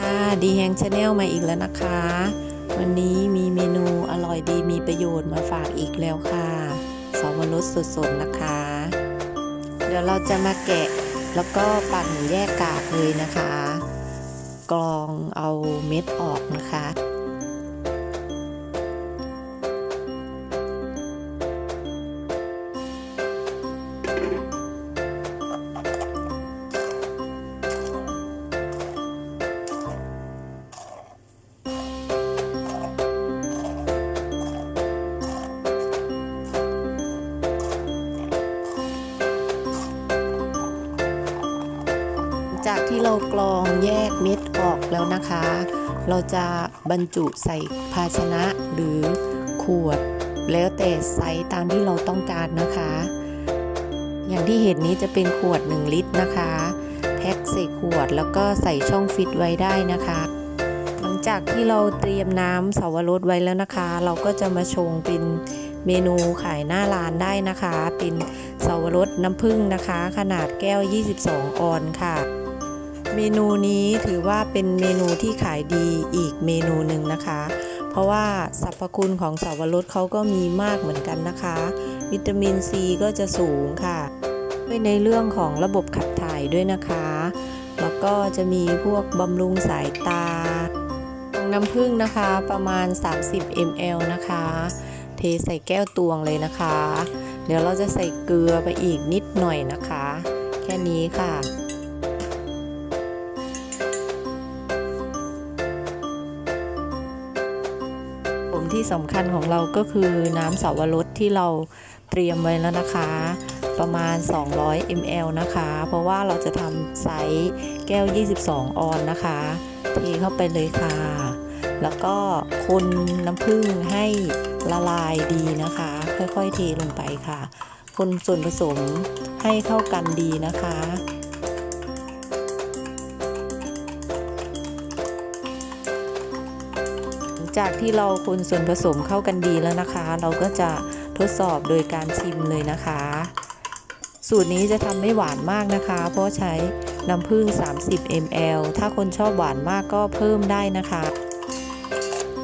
ค่ะดีแฮงชาแนลมาอีกแล้วนะคะ วันนี้มีเมนูอร่อยดีมีประโยชน์มาฝากอีกแล้วค่ะสวรสสดๆนะคะ เดี๋ยวเราจะมาแกะแล้วก็ปั่นแยกกากเลยนะคะ กรองเอาเม็ดออกนะคะ ที่เรากรองแยกเม็ดออกแล้วนะคะ เราจะบรรจุใส่ภาชนะหรือขวด แล้วแต่ไซส์ตามที่เราต้องการนะคะ อย่างที่เห็นนี้จะเป็นขวด 1 ลิตรนะคะ แพ็คใส่ขวดแล้วก็ใส่ช่องฟิตไว้ได้นะคะ หลังจากที่เราเตรียมน้ำสาวรสไว้แล้วนะคะ เราก็จะมาชงเป็นเมนูขายหน้าร้านได้นะคะ เป็นสาวรสน้ำผึ้งนะคะ ขนาดแก้ว 22 ออนค่ะ เมนูนี้ถือว่าเป็นเมนูที่ขายดีอีกเมนูหนึ่งนะคะ เพราะว่าสรรพคุณของสาวรสเขาก็มีมากเหมือนกันนะคะ วิตามินซีก็จะสูงค่ะด้วยในเรื่องของระบบขับถ่ายด้วยนะคะ แล้วก็จะมีพวกบำรุงสายตาน้ำผึ้งนะคะประมาณ 30 ml นะคะ เทใส่แก้วตวงเลยนะคะ เดี๋ยวเราจะใส่เกลือไปอีกนิดหน่อยนะคะ แค่นี้ค่ะ มที่สำคัญของเราก็คือน้ำสาวรสที่เราเตรียมไว้แล้วนะคะ ประมาณ 200 ml นะคะ เพราะว่าเราจะทำไซส์แก้ว 22 ออนนะคะเทเข้าไปเลยค่ะ แล้วก็คนน้ำผึ้งให้ละลายดีนะคะ ค่อยๆเทลงไปค่ะ คนส่วนผสมให้เข้ากันดีนะคะ จากที่เราคนส่วนผสมเข้ากันดีแล้วนะคะ เราก็จะทดสอบโดยการชิมเลยนะคะ สูตรนี้จะทำไม่หวานมากนะคะ เพราะใช้น้ำผึ้ง 30 ml ถ้าคนชอบหวานมากก็เพิ่มได้นะคะ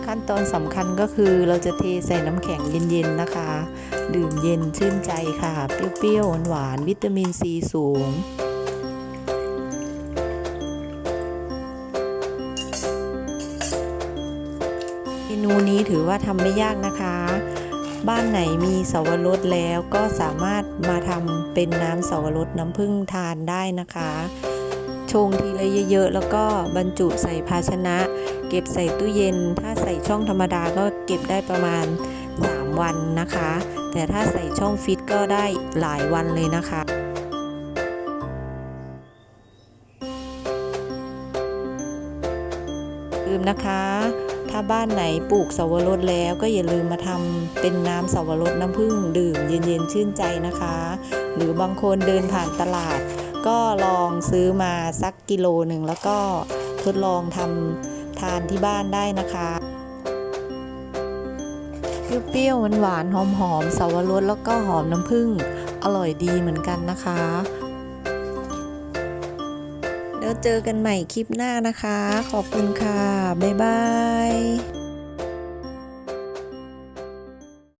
ขั้นตอนสำคัญก็คือเราจะเทใส่น้ำแข็งเย็นๆนะคะ ดื่มเย็นชื่นใจค่ะ เปรี้ยวๆหวานๆวิตามินซีสูง นูนี้ถือว่าทำไม่ยากนะคะ บ้านไหนมีสวรสแล้วก็สามารถมาทำเป็นน้ำสวรสน้ำผึ้งทานได้นะคะชงทีละเยอะๆ แล้วก็บรรจุใส่ภาชนะ เก็บใส่ตู้เย็น ถ้าใส่ช่องธรรมดาก็เก็บได้ประมาณ 3 วันนะคะ แต่ถ้าใส่ช่องฟิตก็ได้หลายวันเลยนะคะลืมนะคะ ถ้าบ้านไหนปลูกสวรสแล้วก็อย่าลืมมาทำเป็นน้ำสวรสน้ำผึ้งดื่มเย็นๆชื่นใจนะคะ หรือบางคนเดินผ่านตลาด ก็ลองซื้อมาสักกิโลหนึ่งแล้วก็ทดลองทำทานที่บ้านได้นะคะเปรี้ยวๆหวานๆหอมๆสวรสแล้วก็หอมน้ำผึ้งอร่อยดีเหมือนกันนะคะ เดี๋ยวเจอกันใหม่คลิปหน้านะคะ ขอบคุณค่ะ บ๊ายบาย